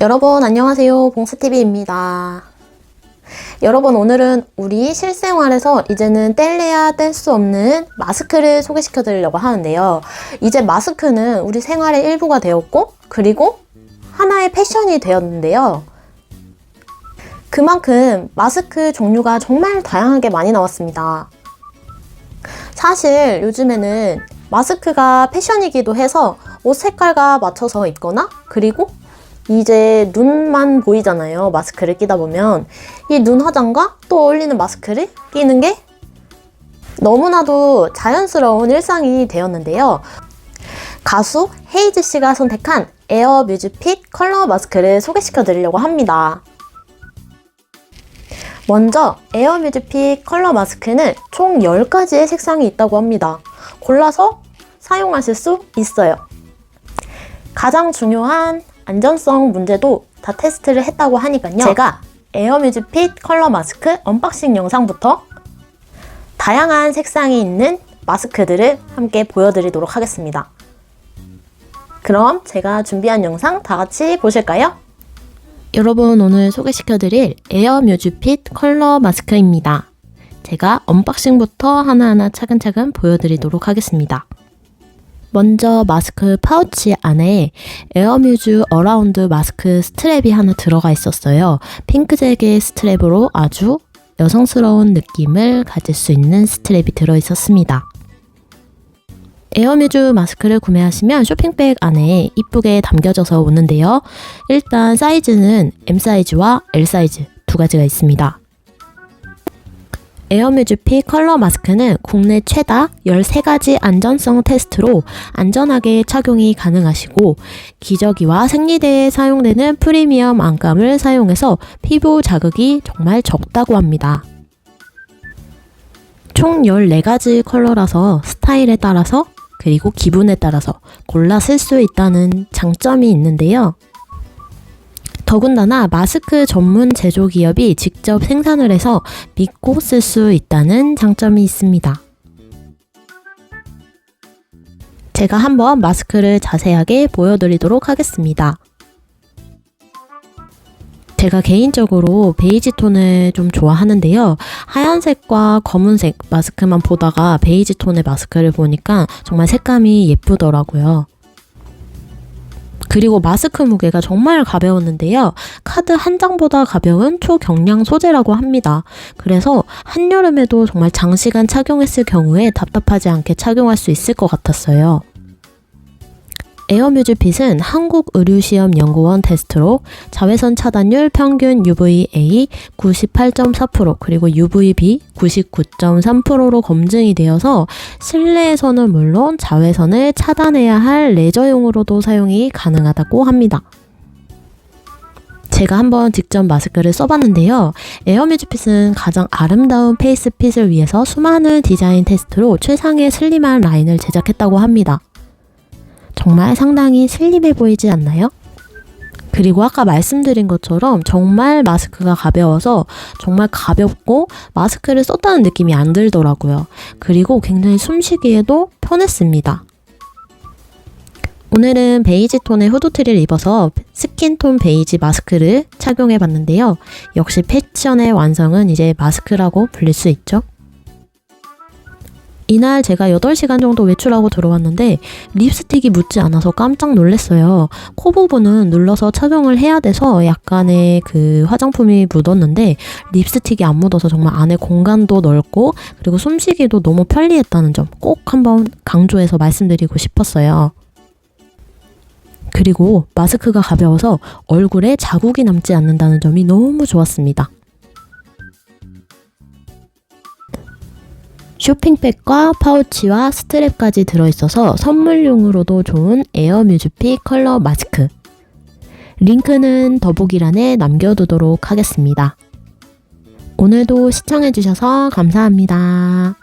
여러분 안녕하세요 봉스TV입니다 여러분 오늘은 우리 실생활에서 이제는 뗄래야 뗄 수 없는 마스크를 소개시켜 드리려고 하는데요 이제 마스크는 우리 생활의 일부가 되었고 그리고 하나의 패션이 되었는데요 그만큼 마스크 종류가 정말 다양하게 많이 나왔습니다 사실 요즘에는 마스크가 패션이기도 해서 옷 색깔과 맞춰서 입거나 그리고 이제 눈만 보이잖아요. 마스크를 끼다 보면 이 눈 화장과 또 어울리는 마스크를 끼는 게 너무나도 자연스러운 일상이 되었는데요. 가수 헤이즈 씨가 선택한 에어 뮤즈핏 컬러 마스크를 소개시켜 드리려고 합니다. 먼저 에어 뮤즈핏 컬러 마스크는 총 10가지의 색상이 있다고 합니다. 골라서 사용하실 수 있어요. 가장 중요한 안전성 문제도 다 테스트를 했다고 하니까요. 제가 에어뮤즈핏 컬러 마스크 언박싱 영상부터 다양한 색상이 있는 마스크들을 함께 보여드리도록 하겠습니다. 그럼 제가 준비한 영상 다 같이 보실까요? 여러분 오늘 소개시켜드릴 에어 뮤즈핏 컬러 마스크입니다. 제가 언박싱부터 하나하나 차근차근 보여드리도록 하겠습니다. 먼저 마스크 파우치 안에 에어뮤즈 어라운드 마스크 스트랩이 하나 들어가 있었어요. 핑크색의 스트랩으로 아주 여성스러운 느낌을 가질 수 있는 스트랩이 들어 있었습니다. 에어뮤즈 마스크를 구매하시면 쇼핑백 안에 이쁘게 담겨져서 오는데요. 일단 사이즈는 M 사이즈와 L 사이즈 두 가지가 있습니다. 에어뮤즈피 컬러 마스크는 국내 최다 13가지 안전성 테스트로 안전하게 착용이 가능하시고 기저귀와 생리대에 사용되는 프리미엄 안감을 사용해서 피부 자극이 정말 적다고 합니다. 총 14가지 컬러라서 스타일에 따라서 그리고 기분에 따라서 골라 쓸 수 있다는 장점이 있는데요. 더군다나 마스크 전문 제조 기업이 직접 생산을 해서 믿고 쓸 수 있다는 장점이 있습니다. 제가 한번 마스크를 자세하게 보여드리도록 하겠습니다. 제가 개인적으로 베이지 톤을 좀 좋아하는데요. 하얀색과 검은색 마스크만 보다가 베이지 톤의 마스크를 보니까 정말 색감이 예쁘더라고요. 그리고 마스크 무게가 정말 가벼웠는데요. 카드 한 장보다 가벼운 초경량 소재라고 합니다. 그래서 한여름에도 정말 장시간 착용했을 경우에 답답하지 않게 착용할 수 있을 것 같았어요. 에어뮤즈핏은 한국의료시험연구원 테스트로 자외선 차단율 평균 UVA 98.4% 그리고 UVB 99.3%로 검증이 되어서 실내에서는 물론 자외선을 차단해야 할 레저용으로도 사용이 가능하다고 합니다. 제가 한번 직접 마스크를 써봤는데요. 에어뮤즈핏은 가장 아름다운 페이스핏을 위해서 수많은 디자인 테스트로 최상의 슬림한 라인을 제작했다고 합니다. 정말 상당히 슬림해 보이지 않나요? 그리고 아까 말씀드린 것처럼 정말 마스크가 가벼워서 정말 가볍고 마스크를 썼다는 느낌이 안 들더라고요. 그리고 굉장히 숨쉬기에도 편했습니다. 오늘은 베이지 톤의 후드티를 입어서 스킨톤 베이지 마스크를 착용해 봤는데요. 역시 패션의 완성은 이제 마스크라고 불릴 수 있죠. 이날 제가 8시간 정도 외출하고 들어왔는데 립스틱이 묻지 않아서 깜짝 놀랐어요. 코 부분은 눌러서 착용을 해야 돼서 약간의 그 화장품이 묻었는데 립스틱이 안 묻어서 정말 안에 공간도 넓고 그리고 숨쉬기도 너무 편리했다는 점 꼭 한번 강조해서 말씀드리고 싶었어요. 그리고 마스크가 가벼워서 얼굴에 자국이 남지 않는다는 점이 너무 좋았습니다. 쇼핑백과 파우치와 스트랩까지 들어있어서 선물용으로도 좋은 에어 뮤즈피 컬러 마스크. 링크는 더보기란에 남겨두도록 하겠습니다. 오늘도 시청해주셔서 감사합니다.